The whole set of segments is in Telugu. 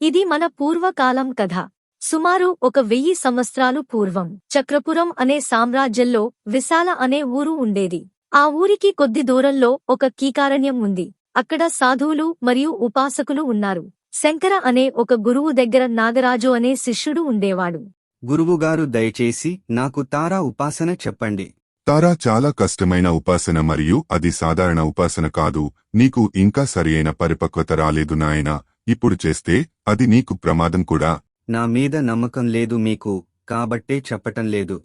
ఇది మన పూర్వకాలం కథ. సుమారు ఒక వెయ్యి సంవత్సరాలు పూర్వం చక్రపురం అనే సామ్రాజ్యంలో విశాల అనే ఊరు ఉండేది. ఆ ఊరికి కొద్ది దూరంలో ఒక కీకారణ్యం ఉంది. అక్కడ సాధువులు మరియు ఉపాసకులు ఉన్నారు. శంకర అనే ఒక గురువు దగ్గర నాగరాజు అనే శిష్యుడు ఉండేవాడు. గురువుగారు దయచేసి నాకు తారా ఉపాసన చెప్పండి. తారా చాలా కష్టమైన ఉపాసన మరియు అది సాధారణ ఉపాసన కాదు. నీకు ఇంకా సరియైన పరిపక్వత రాలేదు నాయనా. ఇప్పుడు చేస్తే అది నీకు ప్రమాదం కూడా. నా మీద నమ్మకం లేదు మీకు కాబట్టే చెప్పటం లేదు.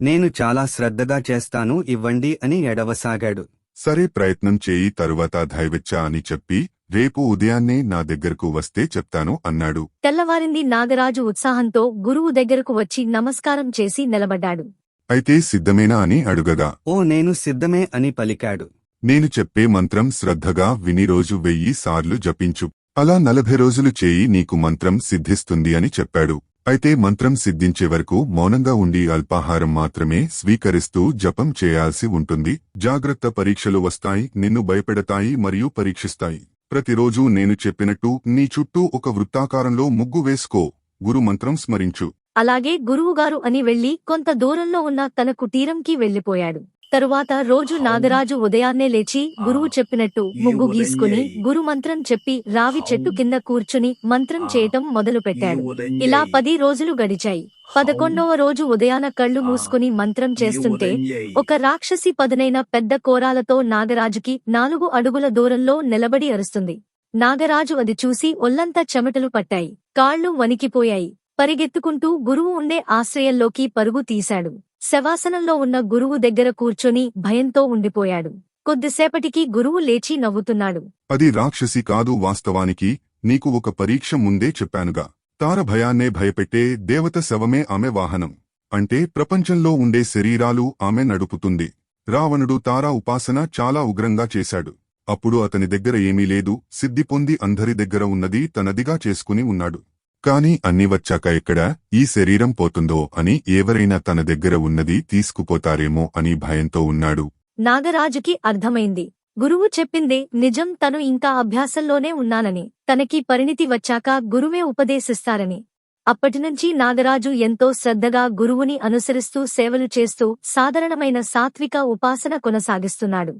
నేను చాలా శ్రద్ధగా చేస్తాను ఇవ్వండి అని ఎడవసాగాడు. సరే ప్రయత్నం చేయి తరువాత దైవచ్చ అని చెప్పి రేపు ఉదయాన్నే నా దగ్గరకు వస్తే చెప్తాను అన్నాడు. తెల్లవారింది నాగరాజు ఉత్సాహంతో గురువు దగ్గరకు వచ్చి నమస్కారం చేసి నిలబడ్డాడు. అయితే సిద్ధమేనా అని అడుగగా. ఓ నేను సిద్ధమే అని పలికాడు. నేను చెప్పే మంత్రం శ్రద్ధగా విని రోజు వెయ్యి సార్లు జపించు. అలా నలభై రోజులు చేయి నీకు మంత్రం సిద్ధిస్తుంది అని చెప్పాడు. అయితే మంత్రం సిద్ధించే వరకు మౌనంగా ఉండి అల్పాహారం మాత్రమే స్వీకరిస్తూ జపం చేయాల్సి ఉంటుంది. జాగ్రత్త పరీక్షలు వస్తాయి నిన్ను భయపెడతాయి మరియు పరీక్షిస్తాయి. ప్రతిరోజూ నేను చెప్పినట్టు నీ చుట్టూ ఒక వృత్తాకారంలో ముగ్గు వేసుకో. గురు మంత్రం స్మరించు. అలాగే గురువుగారు అని వెళ్ళి కొంత దూరంలో ఉన్న తన కుటీరంకి వెళ్ళిపోయాడు తరువాత రోజు నాగరాజు ఉదయాన్నే లేచి గురువు చెప్పినట్టు ముగ్గు గీసుకుని గురు మంత్రం చెప్పి రావి చెట్టు కింద కూర్చుని మంత్రం చేయటం మొదలుపెట్టాడు. ఇలా పది రోజులు గడిచాయి. పదకొండవ రోజు ఉదయాన కళ్ళు మూసుకుని మంత్రం చేస్తుంటే ఒక రాక్షసి పదునైన పెద్ద కోరాలతో నాగరాజుకి నాలుగు అడుగుల దూరంలో నిలబడి అరుస్తుంది. నాగరాజు అది చూసి ఒల్లంతా చెమటలు పట్టాయి. కాళ్ళు వణికిపోయాయి. పరిగెత్తుకుంటూ గురువు ఉండే ఆశ్రయంలోకి పరుగు తీశాడు. శవాసనంలో ఉన్న గురువు దగ్గర కూర్చొని భయంతో ఉండిపోయాడు. కొద్దిసేపటికి గురువు లేచి నవ్వుతున్నాడు. అది రాక్షసి కాదు వాస్తవానికి నీకు ఒక పరీక్ష ముందే చెప్పానుగా. తార భయాన్నే భయపెట్టే దేవత శవమే ఆమె వాహనం. అంటే ప్రపంచంలో ఉండే శరీరాలు ఆమె నడుపుతుంది. రావణుడు తారా ఉపాసన చాలా ఉగ్రంగా చేశాడు. అప్పుడు అతని దగ్గర ఏమీ లేదు సిద్ధి పొంది అందరి దగ్గర ఉన్నది తనదిగా చేసుకుని ఉన్నాడు. కాని అన్ని వచ్చాక ఎక్కడ ఈ శరీరం పోతుందో అని ఎవరైనా తన దగ్గర ఉన్నది తీసుకుపోతారేమో అని భయంతో ఉన్నాడు. నాగరాజుకి అర్థమైంది. గురువు చెప్పిందే నిజం తను ఇంకా అభ్యాసంలోనే ఉన్నానని తనకి పరిణితి వచ్చాక గురువే ఉపదేశిస్తారని. అప్పటినుంచి నాగరాజు ఎంతో శ్రద్ధగా గురువుని అనుసరిస్తూ సేవలు చేస్తూ సాధారణమైన సాత్విక ఉపాసన కొనసాగిస్తున్నాడు.